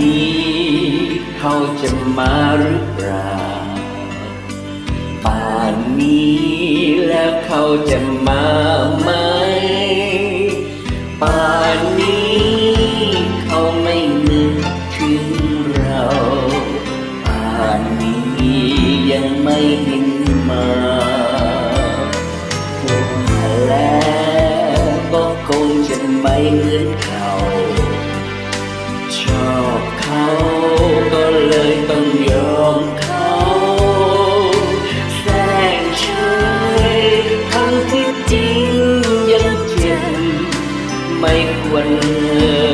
นี้ เขาจะมาหรือเปล่า ป่านนี้แล้วเขาจะมาไหม ป่านนี้เขาไม่นึกถึงเรา ป่านนี้ยังไม่เห็นมาว่าแล้วก็คงจะไม่เหมือนเขา เลยต้องยอมเขาแสงเฉยทั้งที่จริงยังเจ็บไม่ควรเลย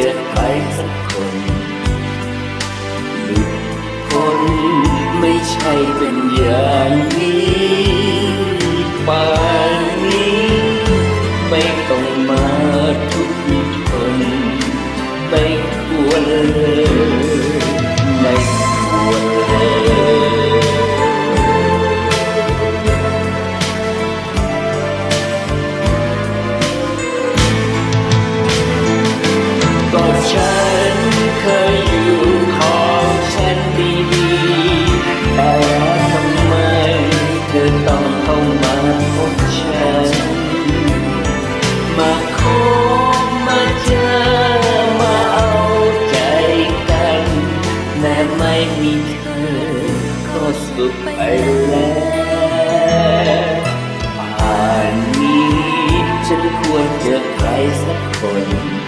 ควรเจอใครสักคนหลุดพ้นไม่ใช่เป็น ม่มีเธอก็สุขไปแล้วป่านนี้ฉันควรเจอใครสักคน